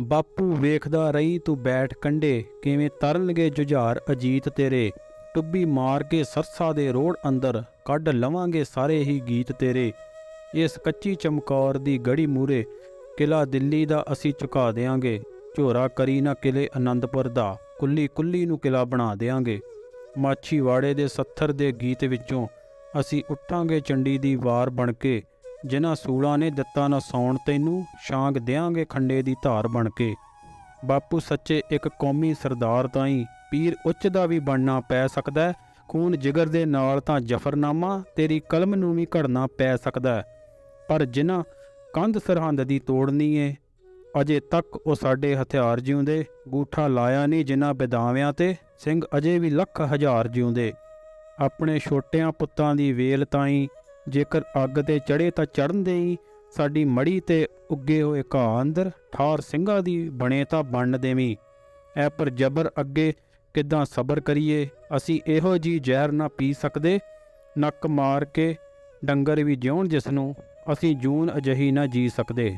ਬਾਪੂ ਵੇਖਦਾ ਰਹੀ ਤੂੰ ਬੈਠ ਕੰਡੇ ਕਿਵੇਂ ਤਰਨਗੇ ਜੁਝਾਰ ਅਜੀਤ ਤੇਰੇ। ਟੁੱਬੀ ਮਾਰ ਕੇ ਸਰਸਾ ਦੇ ਰੋੜ ਅੰਦਰ, ਕੱਢ ਲਵਾਂਗੇ ਸਾਰੇ ਹੀ ਗੀਤ ਤੇਰੇ। ਇਸ ਕੱਚੀ ਚਮਕੌਰ ਦੀ ਗੜੀ ਮੂਰੇ ਕਿਲਾ ਦਿੱਲੀ ਦਾ ਅਸੀਂ ਝੁਕਾ ਦੇਾਂਗੇ ਝੋਰਾ ਕਰੀ ਨਾ ਕਿਲੇ ਆਨੰਦਪੁਰ ਦਾ, ਕੁੱਲੀ ਕੁੱਲੀ ਨੂੰ ਕਿਲਾ ਬਣਾ ਦੇਾਂਗੇ ਮਾਛੀਵਾੜੇ ਦੇ 70 ਦੇ ਗੀਤ ਵਿੱਚੋਂ ਅਸੀਂ ਉੱਠਾਂਗੇ ਚੰਡੀ ਦੀ ਵਾਰ ਬਣ ਕੇ ਜਿਨ੍ਹਾਂ ਸੂਲਾਂ ਨੇ ਦਿੱਤਾ ਨਾ ਸੌਣ ਤੈਨੂੰ ਸ਼ਾਂਗ ਦਿਆਂਗੇ ਖੰਡੇ ਦੀ ਧਾਰ ਬਣ ਕੇ। ਬਾਪੂ ਸੱਚੇ ਇੱਕ ਕੌਮੀ ਸਰਦਾਰ ਤਾਈਂ ਪੀਰ ਉੱਚ ਦਾ ਵੀ ਬਣਨਾ ਪੈ ਸਕਦਾ ਖੂਨ ਜਿਗਰ ਦੇ ਨਾਲ ਤਾਂ ਜਫਰਨਾਮਾ, ਤੇਰੀ ਕਲਮ ਨੂੰ ਵੀ ਘੜਨਾ ਪੈ ਸਕਦਾ ਪਰ ਜਿਨ੍ਹਾਂ ਕੰਧ ਸਰਹੰਦ ਦੀ ਤੋੜਨੀ ਏ, ਅਜੇ ਤੱਕ ਉਹ ਸਾਡੇ ਹਥਿਆਰ ਜਿਉਂਦੇ। ਗੂਠਾ ਲਾਇਆ ਨਹੀਂ ਜਿਨ੍ਹਾਂ ਬਿਦਾਵਿਆਂ ਤੇ, ਸਿੰਘ ਅਜੇ ਵੀ ਲੱਖ ਹਜ਼ਾਰ ਜਿਉਂਦੇ। ਆਪਣੇ ਛੋਟਿਆਂ ਪੁੱਤਾਂ ਦੀ ਵੇਲ ਤਾਈਂ ਜੇਕਰ ਅੱਗ ਤੇ ਚੜੇ ਤਾਂ ਚੜਨ ਦੇਈ ਸਾਡੀ ਮੜੀ ਤੇ ਉੱਗੇ ਹੋਏ ਘਾਹ ਅੰਦਰ ਠਾਰ ਸਿੰਘਾਂ ਦੀ ਬਣੇ ਤਾਂ ਬਣ ਦੇਵੀਂ। ਐ ਪਰ ਜਬਰ ਅੱਗੇ ਕਿੱਦਾਂ ਸਬਰ ਕਰੀਏ? ਅਸੀਂ ਇਹੋ ਜੀ ਜ਼ਹਿਰ ਨਾ ਪੀ ਸਕਦੇ। ਨੱਕ ਮਾਰ ਕੇ ਡੰਗਰ ਵੀ ਜਿਉਣ ਜਿਸ ਨੂੰ ਅਸੀਂ ਜੂਨ ਅਜਹੀ ਨਾ ਜੀ ਸਕਦੇ।